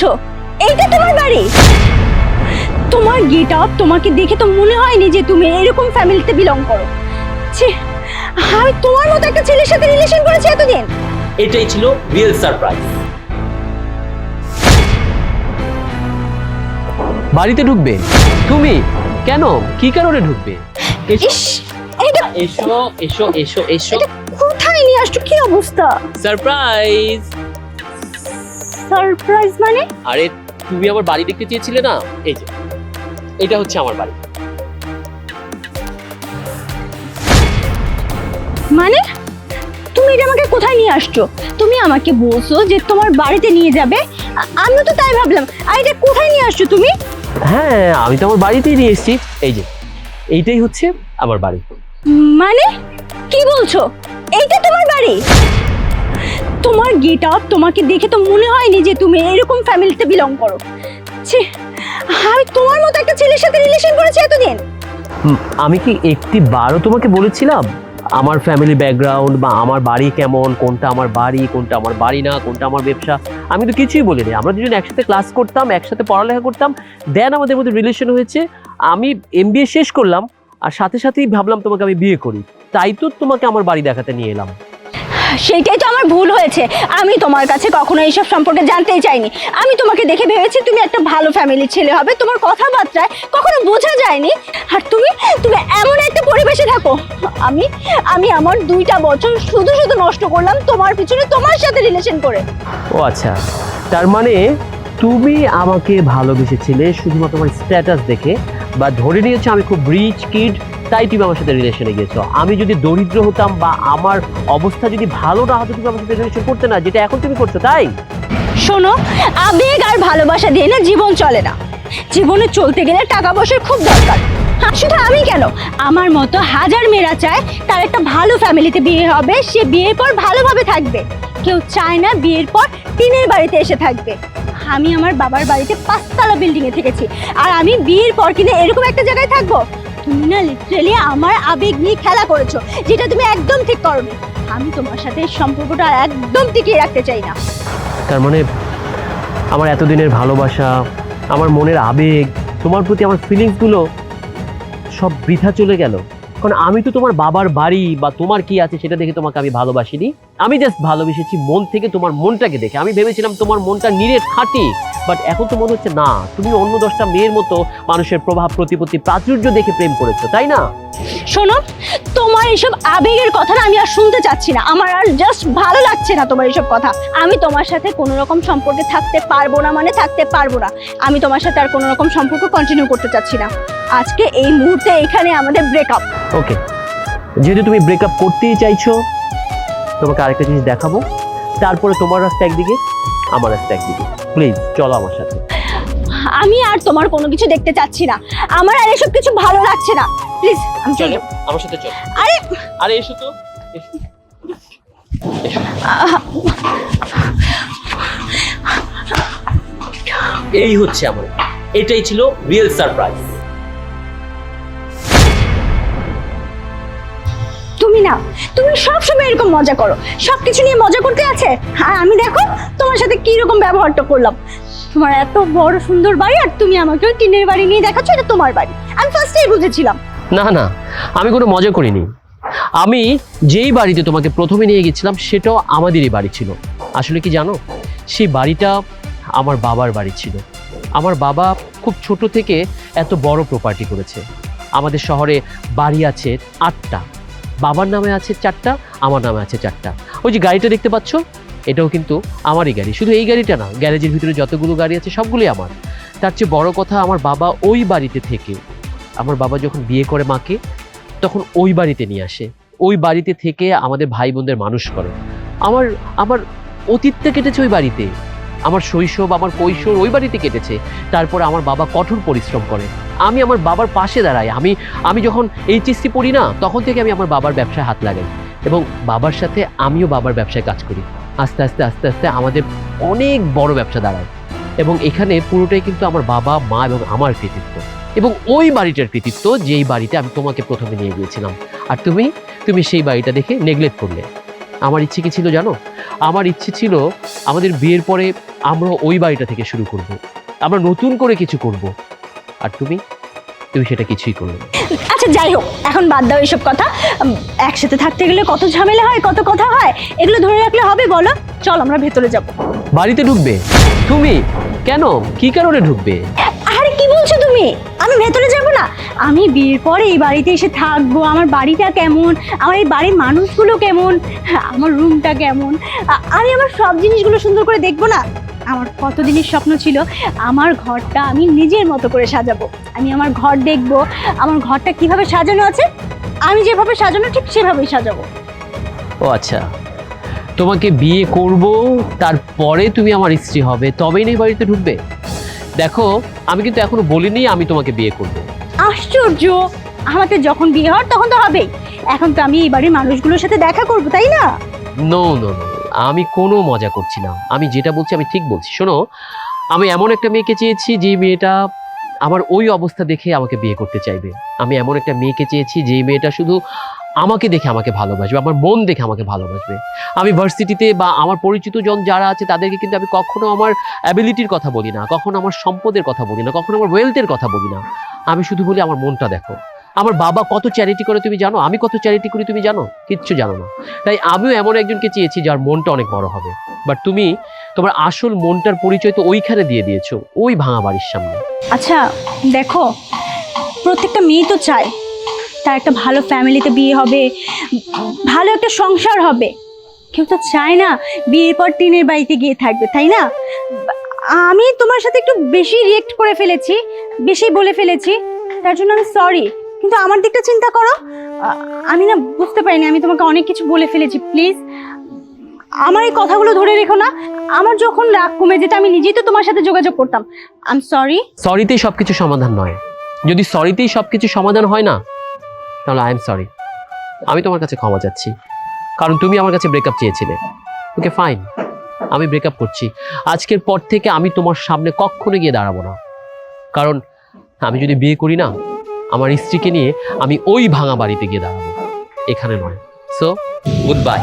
বলছো? এইটা তোমার বাড়ি? তোমার গেট আপ তোমাকে দেখে তো মনে হয়নি যে তুমি এরকম ফ্যামিলিতে বিলং করো। ছি আমি তোমার মতো একটা ছেলের সাথে রিলেশন করেছি এতদিন। এটাই ছিল রিয়েল সারপ্রাইজ বাড়িতে ঢুকবে? তুমি? কেন? কি কারণে ঢুকবে? এসো। ইস এটা এসো এসো এসো এসো। কোথায় নিয়ে আসছো? কি অবস্থা? সারপ্রাইজ সারপ্রাইজ মানে? আরে তুমি আমার বাড়ি দেখতে চেয়েছিলে না? এই যে এটা হচ্ছে আমার বাড়ি। মানে? তুমি এটা আমাকে কোথায় নিয়ে আসছো? তুমি আমাকে বলছো যে তোমার বাড়িতে নিয়ে যাবে। আ- আমিও তো তাই ভাবলাম। আর এটা কোথায় নিয়ে আসছো তুমি? হ্যাঁ আমি তো আমার বাড়িতেই নিয়ে এসেছি। এই যে এইটাই হচ্ছে আমার বাড়ি। মানে? কি বলছো? এইটা তোমার বাড়ি? তোমার গেট আপ তোমাকে দেখে তো মনে হয়নি যে তুমি এরকম ফ্যামিলিতে বিলং করো। আমি তোমার মতো একটা ছেলের সাথে রিলেশন করেছি এতদিন। আমি কি একটি বারও তোমাকে বলেছিলাম? আমার ফ্যামিলি ব্যাকগ্রাউন্ড বা আমার বাড়ি কেমন, কোনটা আমার বাড়ি, কোনটা আমার বাড়ি না, কোনটা আমার ব্যবসা, আমি তো কিছুই বলিনি। আমরা দুজন একসাথে ক্লাস করতাম, একসাথে পড়ালেখা করতাম দেন আমাদের মধ্যে রিলেশন হয়েছে। আমি এমবিএ শেষ করলাম, আর সাথে সাথেই ভাবলাম তোমাকে আমি বিয়ে করি। তাই তো তোমাকে আমার বাড়ি দেখাতে নিয়ে এলাম। সেইটাই তো আমার ভুল হয়েছে। আমি তোমার কাছে কখনো এইসব সম্পর্কে জানতেই চাইনি। আমি তোমাকে দেখে ভেবেছি তুমি একটা ভালো ফ্যামিলির ছেলে হবে। তোমার কথাবার্তায় কখনো বোঝা যায়নি। আর তুমি তুমি এমন একটা পরিবেশে থাকো। আমি আমি আমার দুইটা বছর শুধু শুধু নষ্ট করলাম তোমার পিছনে তোমার সাথে রিলেশন করে। ও আচ্ছা। তার মানে তুমি আমাকে ভালোবেসেছিলে শুধুমাত্র তোমার স্ট্যাটাস দেখে, বা ধরে নিয়েছো আমি খুব রিচ কিড তাই তুমি আমার সাথে রিলেশনে গেছো আমি যদি দরিদ্র হতাম বা আমার অবস্থা যদি ভালো না হতো, তুমি আমার সাথে রিলেশন করতে না, যেটা এখন তুমি করছ, তাই? শোনো, আবেগ আর ভালোবাসা দিয়ে না জীবন চলে না। জীবনে চলতে গেলে টাকা পয়সার খুব দরকার। শুধু আমি কেন? আমার মতো হাজার মেয়েরা চায় তার একটা ভালো ফ্যামিলিতে বিয়ে হবে, সে বিয়ের পর ভালোভাবে থাকবে। কেউ চায় না বিয়ের পর টিনের বাড়িতে এসে থাকবে। আমি আমার বাবার বাড়িতে পাঁচতলা বিল্ডিংয়ে থেকেছি। আর আমি বিয়ের পর কিনে এরকম একটা জায়গায় থাকব? লিটারেলি আমার আবেগ নিয়ে খেলা করেছ, যেটা তুমি একদম ঠিক করোনি। আমি তোমার সাথে সম্পর্কটা একদম টিকিয়ে রাখতে চাই না। তার মানে আমার এতদিনের ভালোবাসা, আমার মনের আবেগ, তোমার প্রতি আমার ফিলিংসগুলো সব বৃথা চলে গেল। কারণ আমি তো তোমার বাবার বাড়ি বা তোমার কি আছে সেটা দেখে তোমাকে আমি ভালোবাসিনি। আমি জাস্ট ভালোবেসেছি মন থেকে তোমার মনটাকে দেখে। আমি ভেবেছিলাম তোমার মনটা নিরেট খাঁটি। বাট এখন তো মনে হচ্ছে না তুমি অন্য দশটা মেয়ের মতো মানুষের প্রভাব প্রতিপত্তি প্রাচুর্য দেখে প্রেম করেছ তাই না? শোনো তোমার এসব আবেগের কথা না আমি আর শুনতে চাচ্ছি না। আমার আর জাস্ট ভালো লাগছে না তোমার এসব কথা। আমি তোমার সাথে কোনো রকম সম্পর্কে থাকতে পারব না মানে থাকতে পারব না। আমি তোমার সাথে আর কোনো রকম সম্পর্ক কন্টিনিউ করতে চাচ্ছি না। আজকে এই মুহূর্তে এখানে আমাদের ব্রেকআপ ওকে যেহেতু তুমি ব্রেকআপ করতেই চাইছো তোমাকে আরেকটা জিনিস দেখাবো। তারপরে তোমার রাস্তা একদিকে আমার রাস্তা একদিকে। প্লিজ চলো আমার সাথে। আমি আর তোমার কোনো কিছু দেখতে চাচ্ছি না। আমার আর এসব কিছু ভালো লাগছে না। প্লিজ আমি চলে। আমার সাথে চলো। আরে! আরে এসো তো। এই হচ্ছে আমার। এটাই ছিল রিয়েল সারপ্রাইজ না। তুমি সব সময় এরকম মজা করো। সব কিছু নিয়ে মজা করতে আছে? আর আমি দেখো তোমার সাথে কি রকম ব্যবহারটা করলাম। তোমার এত বড় সুন্দর বাড়ি আর তুমি আমাকে ওই টিনের বাড়ি নিয়ে দেখাচ্ছ, এটা তোমার বাড়ি। আমি ফার্স্টেই বুঝেছিলাম। না না, আমি কোনো মজা করিনি। আমি যেই বাড়িতে তোমাকে প্রথমে নিয়ে গেছিলাম, সেটাও আমাদেরই বাড়ি ছিল। আসলে কি জানো? সেই বাড়িটা আমার বাবার বাড়ি ছিল। আমার বাবা খুব ছোট থেকে এত বড় প্রপার্টি করেছে। আমাদের শহরে বাড়ি আছে আটটা। বাবার নামে আছে চারটা, আমার নামে আছে চারটা। ওই যে গাড়িটা দেখতে পাচ্ছ, এটাও কিন্তু আমারই গাড়ি। শুধু এই গাড়িটা না, গ্যারেজের ভিতরে যতগুলো গাড়ি আছে সবগুলোই আমার। তার চেয়ে বড় কথা আমার বাবা ওই বাড়িতে থেকে, আমার বাবা যখন বিয়ে করে মাকে, তখন ওই বাড়িতে নিয়ে আসে। ওই বাড়িতে থেকে আমাদের ভাই বোনদের মানুষ করে। আমার আমার অতীতটা কেটেছে ওই বাড়িতে। আমার শৈশব, আমার কৈশোর ওই বাড়িতে কেটেছে। তারপর আমার বাবা কঠোর পরিশ্রম করে। আমি আমার বাবার পাশে দাঁড়াই। আমি আমি যখন এইচএসসি পড়ি না, তখন থেকে আমি আমার বাবার ব্যবসায় হাত লাগাই। এবং বাবার সাথে আমিও বাবার ব্যবসায় কাজ করি। আস্তে আস্তে আস্তে আস্তে আমাদের অনেক বড় ব্যবসা দাঁড়ায়। এবং এখানে পুরোটাই কিন্তু আমার বাবা, মা এবং আমার কৃতিত্ব। এবং ওই বাড়িটার কৃতিত্ব যেই বাড়িতে আমি তোমাকে প্রথমে নিয়ে গিয়েছিলাম। আর তুমি তুমি সেই বাড়িটা দেখে নেগলেক্ট করলে। আমার ইচ্ছে কি ছিল জানো? আমার ইচ্ছে ছিল আমাদের বিয়ের পরে আমরা ওই বাড়িটা থেকে শুরু করব। আমরা নতুন করে কিছু করব। আর তুমি? তুমি সেটা কিছুই করবে আচ্ছা যাই হোক এখন বাদ দাও এসব কথা। একসাথে থাকতে গেলে কত ঝামেলা হয় কত কথা হয় এগুলো ধরে রাখলে হবে বলো। চল আমরা ভেতরে যাব। বাড়িতে ঢুকবে? তুমি? কেন? কি কারণে ঢুকবে? আরে কি বলছো তুমি? আমি ভেতরে যাব না। আমি বিয়ের পরে এই বাড়িতে এসে থাকব। আমার বাড়িটা কেমন? আমার এই বাড়ির মানুষগুলো কেমন? আমার রুমটা কেমন? আমি আমার সব জিনিসগুলো সুন্দর করে দেখব না? আমার কত দিনের স্বপ্ন ছিল আমার ঘরটা আমি নিজের মতো করে সাজাবো। আমি আমার ঘর দেখব আমার ঘরটা কীভাবে সাজানো আছে আমি যেভাবে সাজানো ঠিক সেভাবেই সাজাবো। ও আচ্ছা। তোমাকে বিয়ে করব তারপরে তুমি আমার স্ত্রী হবে তবেই না এই বাড়িতে ঢুকবে? দেখো আমি কিন্তু এখনও বলিনি আমি তোমাকে বিয়ে করব। আশ্চর্য! আমাকে যখন বিয়ে হওয়ার তখন তো হবেই। এখন তো আমি এই বাড়ির মানুষগুলোর সাথে দেখা করব তাই না? নো নো নো আমি কোনো মজা করছি না। আমি যেটা বলছি আমি ঠিক বলছি। শোনো, আমি এমন একটা মেয়েকে চেয়েছি যে মেয়েটা আমার ওই অবস্থা দেখে আমাকে বিয়ে করতে চাইবে। আমি এমন একটা মেয়েকে চেয়েছি যে মেয়েটা শুধু আমাকে দেখে আমাকে ভালোবাসবে, আমার মন দেখে আমাকে ভালোবাসবে। আমি ভার্সিটিতে বা আমার পরিচিত জন যারা আছে তাদেরকে কিন্তু আমি কখনো আমার অ্যাবিলিটির কথা বলি না, কখনো আমার সম্পদের কথা বলি না, কখনো আমার ওয়েলথের কথা বলি না। আমি শুধু বলি আমার মনটা দেখো। আমার বাবা কত চ্যারিটি করে তুমি জানো? আমি কত চ্যারিটি করি তুমি জানো? কিচ্ছু জানো না। তাই আমিও এমন একজনকে চেয়েছি যার মনটা অনেক বড় হবে। বাট তুমি তোমার আসল মনটার পরিচয় তো ওইখানে দিয়ে দিয়েছ, ওই ভাঙা বাড়ির সামনে। আচ্ছা দেখো, প্রত্যেকটা মেয়ে তো চায়। তার একটা ভালো ফ্যামিলিতে বিয়ে হবে, ভালো একটা সংসার হবে। কেউ তো চায় না বিয়ের পর টিনের বাড়িতে গিয়ে থাকবে, তাই না? আমি তোমার সাথে একটু বেশি রিয়েক্ট করে ফেলেছি, বেশি বলে ফেলেছি। তার জন্য আমি সরি কিন্তু আমার দিকটা চিন্তা করো। আমি না বুঝতে পারিনি, আমি তোমাকে অনেক কিছু বলে ফেলেছি, প্লিজ। আমার এই কথাগুলো ধরে রেখো না। আমার যখন রাগ কমে যেটা আমি নিজেই তো তোমার সাথে যোগাযোগ করতাম। আই এম সরি সরিতেই সব কিছু সমাধান নয়। যদি সরিতেই সব কিছু সমাধান হয় না, তাহলে আই এম সরি আমি তোমার কাছে ক্ষমা চাচ্ছি। কারণ তুমি আমার কাছে ব্রেকআপ চেয়েছিলে। ওকে ফাইন আমি ব্রেকআপ করছি। আজকের পর থেকে আমি তোমার সামনে কখনো গিয়ে দাঁড়াবো না। কারণ আমি যদি বিয়ে করি না আমার স্ত্রীকে নিয়ে আমি ওই ভাঙা বাড়িতে গিয়ে দাঁড়াবো। এখানে নয়। So good bye